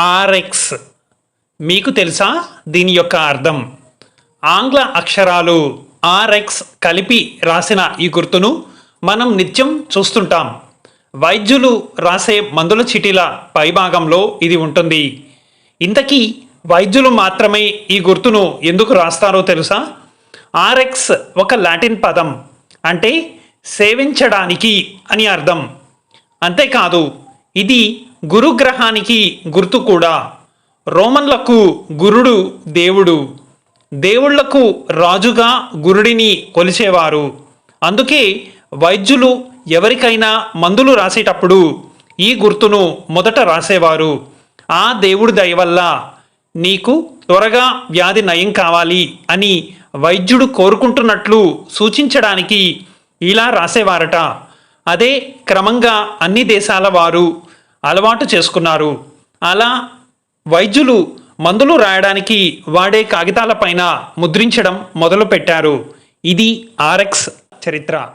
RX మీకు తెలుసా? దీని యొక్క అర్థం. ఆంగ్ల అక్షరాలు ఆర్ఎక్స్ కలిపి రాసిన ఈ గుర్తును మనం నిత్యం చూస్తుంటాం. వైద్యులు రాసే మందుల చీటీల పైభాగంలో ఇది ఉంటుంది. ఇంతకీ వైద్యులు మాత్రమే ఈ గుర్తును ఎందుకు రాస్తారో తెలుసా? ఆర్ఎక్స్ ఒక లాటిన్ పదం. అంటే సేవించడానికి అని అర్థం. అంతేకాదు ఇది గురుగ్రహానికి గుర్తు కూడా. రోమన్లకు గురుడు దేవుడు. దేవుళ్ళకు రాజుగా గురుడిని కొలిచేవారు. అందుకే వైద్యులు ఎవరికైనా మందులు రాసేటప్పుడు ఈ గుర్తును మొదట రాసేవారు. ఆ దేవుడి దయ వల్ల నీకు త్వరగా వ్యాధి నయం కావాలి అని వైద్యుడు కోరుకుంటున్నట్లు సూచించడానికి ఇలా రాసేవారట. అదే క్రమంగా అన్ని దేశాల వారు అలవాటు చేసుకున్నారు. అలా వైద్యులు మందులు రాయడానికి వాడే కాగితాలపైన ముద్రించడం మొదలుపెట్టారు. ఇది ఆర్ఎక్స్ చరిత్ర.